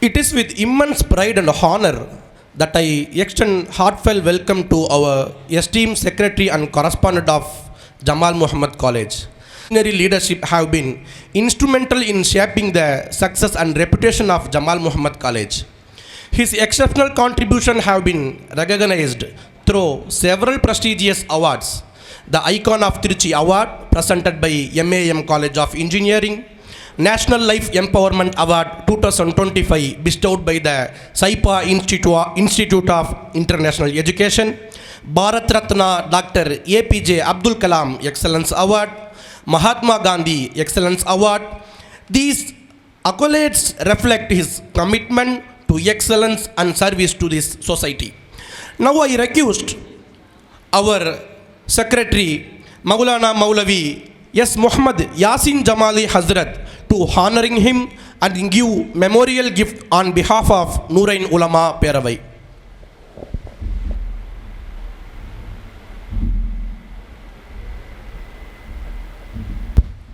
It is with immense pride and honor that I extend heartfelt welcome to our esteemed secretary and correspondent of Jamal Muhammad College. Visionary leadership have been instrumental in shaping the success and reputation of Jamal Muhammad College. His exceptional contribution have been recognized through several prestigious awards. The Icon of Trichy Award presented by MAM College of Engineering, National Life Empowerment Award 2025 bestowed by the Saipa Institute of International Education, Bharat Ratna Dr. APJ Abdul Kalam Excellence Award, Mahatma Gandhi Excellence Award. These accolades reflect his commitment to excellence and service to this society. Now I request our secretary Maulana Maulavi S. Muhammad Yasin Jamali Hazrat to honoring him and give memorial gift on behalf of Nurain Ulama Peravai.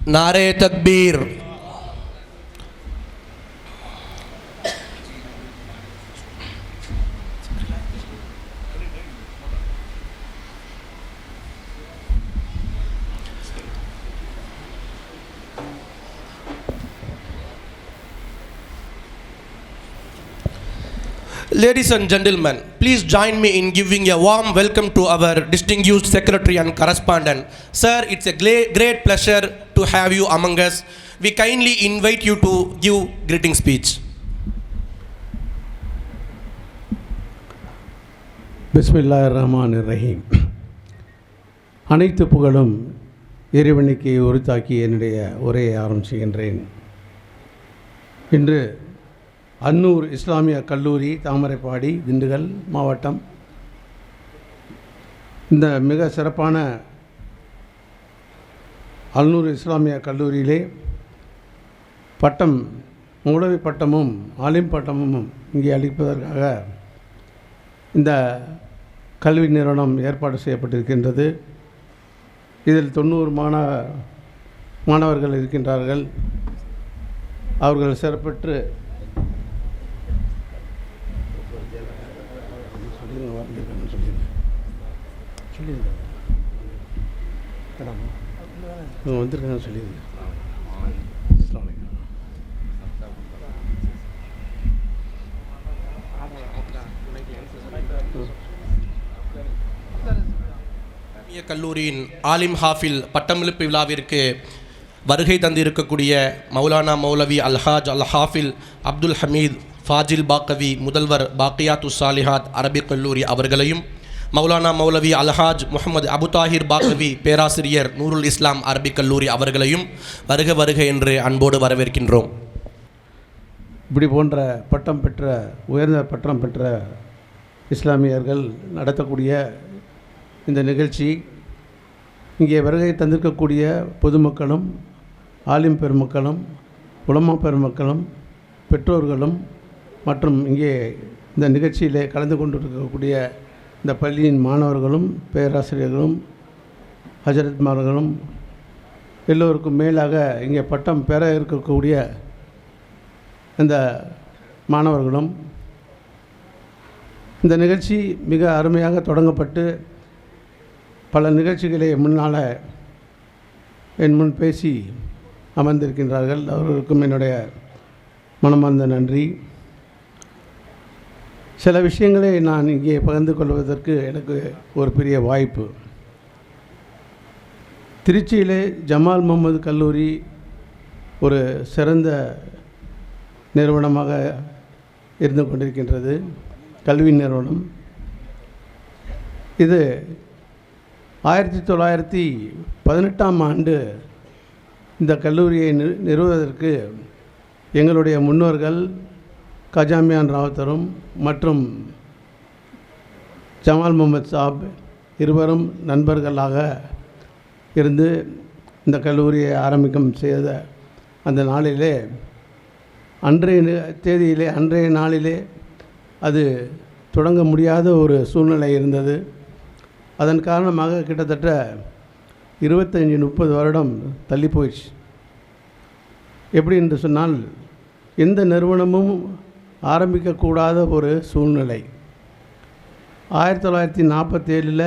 Nare Takbir. Ladies and gentlemen, please join me in giving a warm welcome to our distinguished secretary and correspondent. Sir, it's a gla- great pleasure to have you among us. We kindly invite you to give greeting speech. பிஸ்மில்லாஹ் ரஹ்மான் ரஹீம் அனைத்து புகழும் இறைவனுக்கு உரித்தாக்கி என்னுடைய உரையை ஆரம்பிச்சுகின்றேன் இன்று அன்னூர் இஸ்லாமிய கல்லூரி தாமரைப்பாடி திண்டுக்கல் மாவட்டம். இந்த மிக சிறப்பான அல்நூர் இஸ்லாமிய கல்லூரியிலே பட்டம் மூலவி பட்டமும் ஆலிம் பட்டமும் இங்கே அளிப்பதற்காக இந்த கல்வி நிறுவனம் ஏற்பாடு செய்யப்பட்டிருக்கின்றது. இதில் தொண்ணூறு மாணவ மாணவர்கள் இருக்கின்றார்கள். அவர்கள் சிறப்பெற்று அஸ்ஸலாமு அலைக்கும். இஸ்லாமிய கல்லூரியின் ஆலிம் ஹாஃபில் பட்டமளிப்பு விழாவிற்கு வருகை தந்திருக்கக்கூடிய மௌலானா மௌலவி அல்ஹாஜ் அல் ஹாஃபில் அப்துல் ஹமீத் ஃபாஜில் பாக்கவி முதல்வர் பாக்கியாத்து சாலிஹாத் அரபிக் கல்லூரி அவர்களையும் மௌலானா மௌலவி அல்ஹாஜ் முகமது அபு தாஹிர் பாக்லவி பேராசிரியர் நூருல் இஸ்லாம் அரபிக் கல்லூரி அவர்களையும் வருக வருக என்று அன்போடு வரவேற்கின்றோம். இப்படி போன்ற பட்டம் பெற்ற உயர்ந்த பட்டம் பெற்ற இஸ்லாமியர்கள் நடத்தக்கூடிய இந்த நிகழ்ச்சி இங்கே வருகை தந்திருக்கக்கூடிய பொதுமக்களும் ஆலிம் பெருமக்களும் உலமா பெருமக்களும் பெற்றோர்களும் மற்றும் இங்கே இந்த நிகழ்ச்சியிலே கலந்து கொண்டிருக்கக்கூடிய இந்த பள்ளியின் மாணவர்களும் பேராசிரியர்களும் ஹஜரத்மார்களும் எல்லோருக்கும் மேலாக இங்கே பட்டம் பெற இருக்கக்கூடிய இந்த மாணவர்களும் இந்த நிகழ்ச்சி மிக அருமையாக தொடங்கப்பட்டு பல நிகழ்ச்சிகளை முன்னால் என் முன் பேசி அமர்ந்திருக்கின்றார்கள். அவர்களுக்கும் என்னுடைய மனமார்ந்த நன்றி. சில விஷயங்களை நான் இங்கே பகிர்ந்து கொள்வதற்கு எனக்கு ஒரு பெரிய வாய்ப்பு. திருச்சியிலே ஜமால் முகமது கல்லூரி ஒரு சிறந்த நிறுவனமாக இருந்து கொண்டிருக்கின்றது கல்வி நிறுவனம். இது ஆயிரத்தி தொள்ளாயிரத்தி பதினெட்டாம் ஆண்டு இந்த கல்லூரியை நிறு நிறுவுவதற்கு எங்களுடைய முன்னோர்கள் கஜாமியான் ராவத்தரும் மற்றும் ஜமால் முகமது சாப் இருவரும் நண்பர்களாக இருந்து இந்த கல்லூரியை ஆரம்பிக்கும் செய்த அந்த நாளிலே அன்றைய தேதியிலே அன்றைய நாளிலே அது தொடங்க முடியாத ஒரு சூழ்நிலை இருந்தது. அதன் காரணமாக கிட்டத்தட்ட இருபத்தஞ்சி முப்பது வருடம் தள்ளி போயிடுச்சு எப்படி என்று சொன்னால் எந்த நிறுவனமும் ஆரம்பிக்கக்கூடாத ஒரு சூழ்நிலை. ஆயிரத்தி தொள்ளாயிரத்தி நாற்பத்தேழில்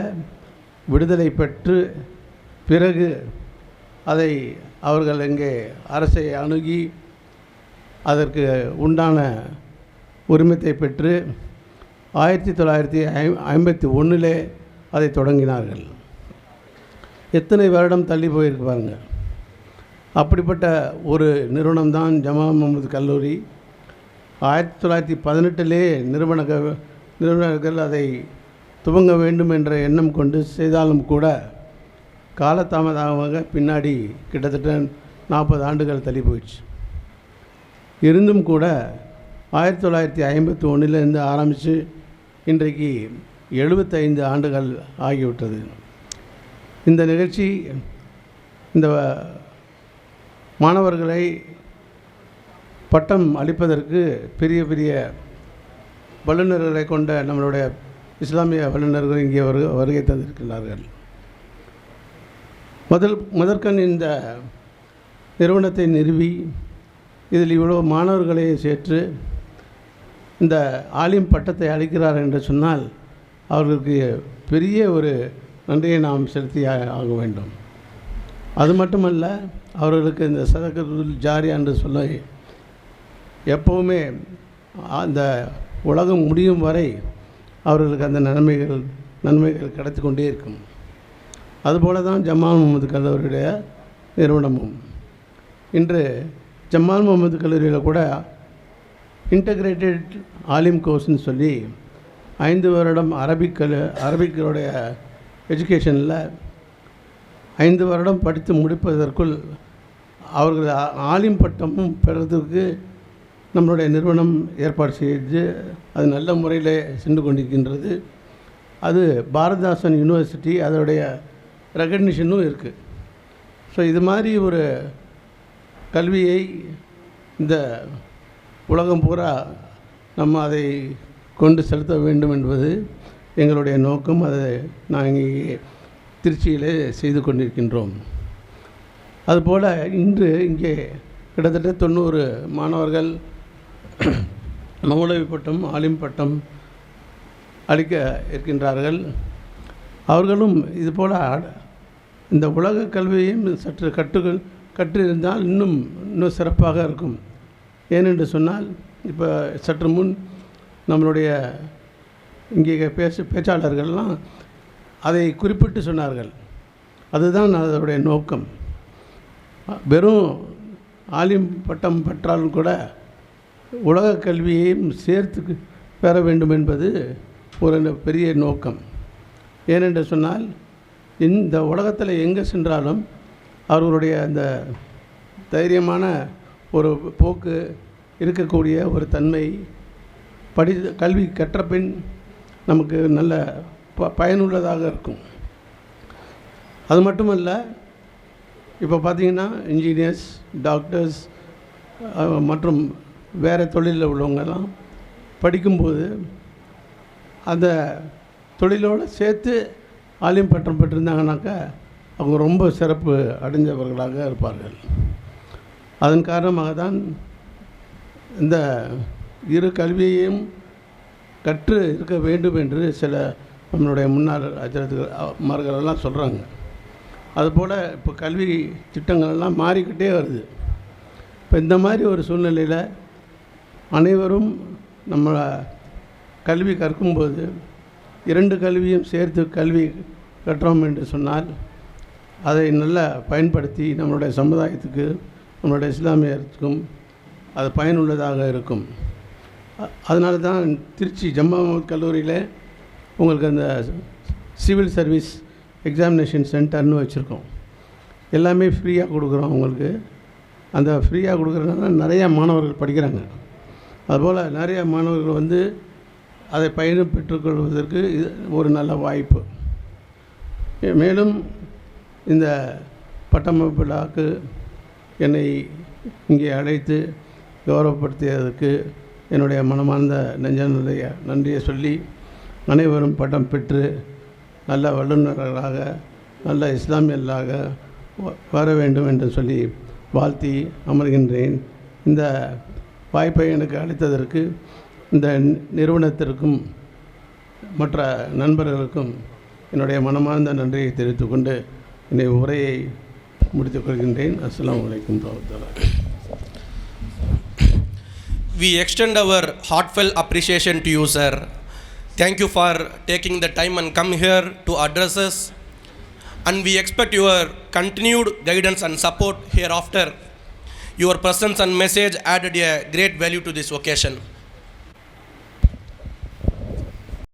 விடுதலை பெற்று பிறகு அதை அவர்கள் இங்கே அரசை அணுகி அதற்கு உண்டான உரிமத்தை பெற்று ஆயிரத்தி தொள்ளாயிரத்தி ஐ ஐம்பத்தி ஒன்றிலே அதை தொடங்கினார்கள். எத்தனை வருடம் தள்ளி போயிருக்கு பாருங்கள். அப்படிப்பட்ட ஒரு நிறுவனம் தான் முகமது கல்லூரி. ஆயிரத்தி தொள்ளாயிரத்தி பதினெட்டிலே நிறுவனக நிறுவனர்கள் அதை துவங்க வேண்டும் என்ற எண்ணம் கொண்டு செய்தாலும் கூட காலதாமதமாக பின்னாடி கிட்டத்தட்ட நாற்பது ஆண்டுகள் தள்ளி போயிடுச்சு. இருந்தும் கூட ஆயிரத்தி தொள்ளாயிரத்தி ஐம்பத்தி ஒன்றிலிருந்து ஆரம்பித்து இன்றைக்கு எழுபத்தைந்து ஆண்டுகள் ஆகிவிட்டது. இந்த நிகழ்ச்சி இந்த மாணவர்களை பட்டம் அளிப்பதற்கு பெரிய பெரிய வல்லுநர்களை கொண்ட நம்மளுடைய இஸ்லாமிய வல்லுநர்கள் இங்கே வருக வருகை தந்திருக்கிறார்கள் முதல் முதற்கண் இந்த நிறுவனத்தை நிறுவி இதில் இவ்வளோ மாணவர்களை சேர்த்து இந்த ஆலிம் பட்டத்தை அளிக்கிறார் என்று சொன்னால் அவர்களுக்கு பெரிய ஒரு நன்றியை நாம் செலுத்தி ஆக வேண்டும். அது மட்டுமல்ல அவர்களுக்கு இந்த சதகத்துல் ஜாரியா என்று சொல்ல எப்போவுமே அந்த உலகம் முடியும் வரை அவர்களுக்கு அந்த நன்மைகள் நன்மைகள் கிடைத்து கொண்டே இருக்கும். அதுபோல தான் ஜமால் முகமது கல்லூரியுடைய நிறுவனமும். இன்று ஜமால் முகமது கல்லூரியில் கூட இன்டகிரேட்டட் ஆலிம் கோர்ஸ்னு சொல்லி ஐந்து வருடம் அரபிக் கல் அரபிக்களுடைய எஜுகேஷனில் ஐந்து வருடம் படித்து முடிப்பதற்குள் அவர்கள் ஆலிம் பட்டமும் பெறுவதற்கு நம்மளுடைய நிறுவனம் ஏற்பாடு செய்து அது நல்ல முறையில் சென்று கொண்டிருக்கின்றது. அது பாரதாசன் யூனிவர்சிட்டி அதோடைய ரெகக்னிஷனும் இருக்குது ஸோ இது மாதிரி ஒரு கல்வியை இந்த உலகம் பூரா நம்ம அதை கொண்டு செலுத்த வேண்டும் என்பது எங்களுடைய நோக்கம். அதை நாங்கள் இங்கே திருச்சியிலே செய்து கொண்டிருக்கின்றோம். அதுபோல் இன்று இங்கே கிட்டத்தட்ட தொண்ணூறு மாணவர்கள் மௌலவி பட்டம் ஆலிம் பட்டம் அளிக்க இருக்கின்றார்கள். அவர்களும் இதுபோல் இந்த உலக கல்வியையும் சற்று கற்று கற்றிருந்தால் இன்னும் இன்னும் சிறப்பாக இருக்கும். ஏனென்று சொன்னால் இப்போ சற்று முன் நம்மளுடைய இங்கே பேச பேச்சாளர்கள்லாம் அதை குறிப்பிட்டு சொன்னார்கள். அதுதான் அதனுடைய நோக்கம். வெறும் ஆலிம் பட்டம் பெற்றாலும் கூட உலக கல்வியையும் சேர்த்து பெற வேண்டும் என்பது ஒரு பெரிய நோக்கம். ஏனென்று சொன்னால் இந்த உலகத்தில் எங்கே சென்றாலும் அவர்களுடைய அந்த தைரியமான ஒரு போக்கு இருக்கக்கூடிய ஒரு தன்மை படி கல்வி கற்ற பின் நமக்கு நல்ல ப பயனுள்ளதாக இருக்கும். அது மட்டுமல்ல இப்போ பார்த்திங்கன்னா இன்ஜினியர்ஸ் டாக்டர்ஸ் மற்றும் வேறு தொழிலில் உள்ளவங்கெல்லாம் படிக்கும்போது அந்த தொழிலோடு சேர்த்து ஆலிம் பட்டம் பெற்றிருந்தாங்கனாக்கா அவங்க ரொம்ப சிறப்பு அடைஞ்சவர்களாக இருப்பார்கள். அதன் காரணமாக தான் இந்த இரு கல்வியையும் கற்று இருக்க வேண்டும் என்று சில நம்மளுடைய முன்னாள் அஜரத்துகள் எல்லாம் சொல்கிறாங்க அதுபோல் இப்போ கல்வி திட்டங்கள் எல்லாம் மாறிக்கிட்டே வருது. இப்போ இந்த மாதிரி ஒரு சூழ்நிலையில் அனைவரும் நம்ம கல்வி கற்கும்போது இரண்டு கல்வியும் சேர்த்து கல்வி கற்றோம் என்று சொன்னால் அதை நல்லா பயன்படுத்தி நம்மளுடைய சமுதாயத்துக்கு நம்மளுடைய இஸ்லாமியருக்கும் அது பயனுள்ளதாக இருக்கும். அதனால தான் திருச்சி ஜம்மா முகமது கல்லூரியில் உங்களுக்கு அந்த சிவில் சர்வீஸ் எக்ஸாமினேஷன் சென்டர்னு வச்சுருக்கோம். எல்லாமே ஃப்ரீயாக கொடுக்குறோம் உங்களுக்கு. அந்த ஃப்ரீயாக கொடுக்குறதுனால நிறையா மாணவர்கள் படிக்கிறாங்க. அதுபோல் நிறைய மாணவர்கள் வந்து அதை பயணம் பெற்றுக்கொள்வதற்கு இது ஒரு நல்ல வாய்ப்பு. மேலும் இந்த பட்டமளிப்பு விழாவுக்கு என்னை இங்கே அழைத்து கௌரவப்படுத்தியதற்கு என்னுடைய மனமார்ந்த நெஞ்சனுடைய நன்றியை சொல்லி அனைவரும் பட்டம் பெற்று நல்ல வல்லுநர்களாக நல்ல இஸ்லாமியர்களாக வ- வர வேண்டும் என்று சொல்லி வாழ்த்தி அமர்கின்றேன். இந்த வாய்ப்பை எனக்கு அளித்ததற்கு இந்த நிறுவனத்திற்கும் மற்ற நண்பர்களுக்கும் என்னுடைய மனமார்ந்த நன்றியை தெரிவித்துக் கொண்டு என்னுடைய உரையை முடித்துக் கொள்கின்றேன் அஸ்ஸலாமு அலைக்கும் வரஹ்மத்துல்லாஹி We extend our heartfelt appreciation to you, sir. Thank you for taking the time and come here to address us. And we expect your continued guidance and support hereafter. Your presence and message added a great value to this occasion.